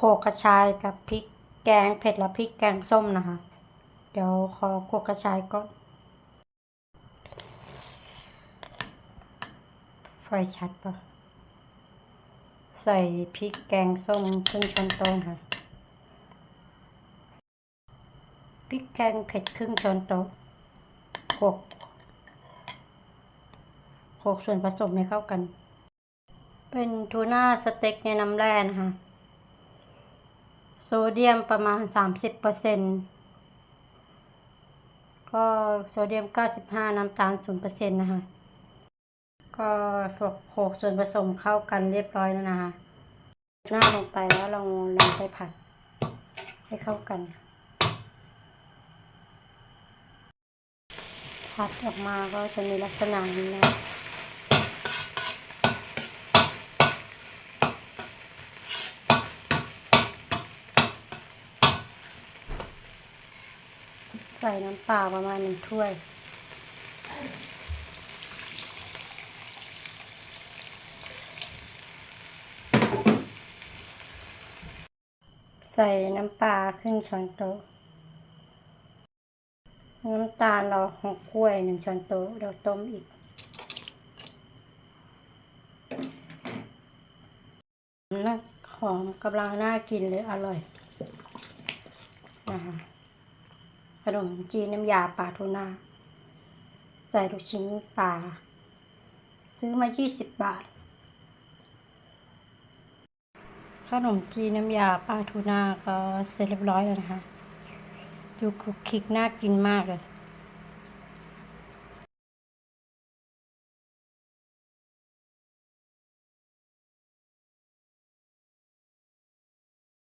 ขกกระชายกับพริกแกงเผ็ดและพริกแกงส้มนะคะ เดี๋ยวขอโขกกระชายก่อนไฟชัดปะใส่พริกแกงส้มครึ่งช้อนโต๊ะค่ะพริกแกงเผ็ดครึ่งช้อนโต๊ะโขกโขกส่วนผสมให้เข้ากัน เป็นทูน่าสเต็กในน้ำแร่นะคะ เดียมประมาณสามสิบเปอร์เซ็นก็โซเดียมเก้าสิบห้าน้ำตาลศูนย์เปอร์เซ็นต์นะคะ ก็สวกโขกส่วนผสมเข้ากันเรียบร้อยแล้วนะคะหน้าลงไปแล้วลองนำไปผัด ให้เข้ากัน ผัดออกมาก็จะมีลักษณะนี้นะ ใส่น้ำเปล่าประมาณหนึ่งถ้วย ใส่น้ำปลาครึ่งช้อนโต๊ะ น้ำตาลเราหกกล้วยหนึ่งช้อนโต๊ะเราต้มอีก น่าหอมกำลังน่ากินเลยอร่อยนะคะ ขนมจีนน้ำยาปลาทูน่าใส่ลูกชิ้นปลา ซื้อมา 20 บาท ขนมจีนน้ำยาปลาทูน่าก็เสร็จเรียบร้อยแล้วนะคะ ดูคลุกคลิกน่ากินมากเลย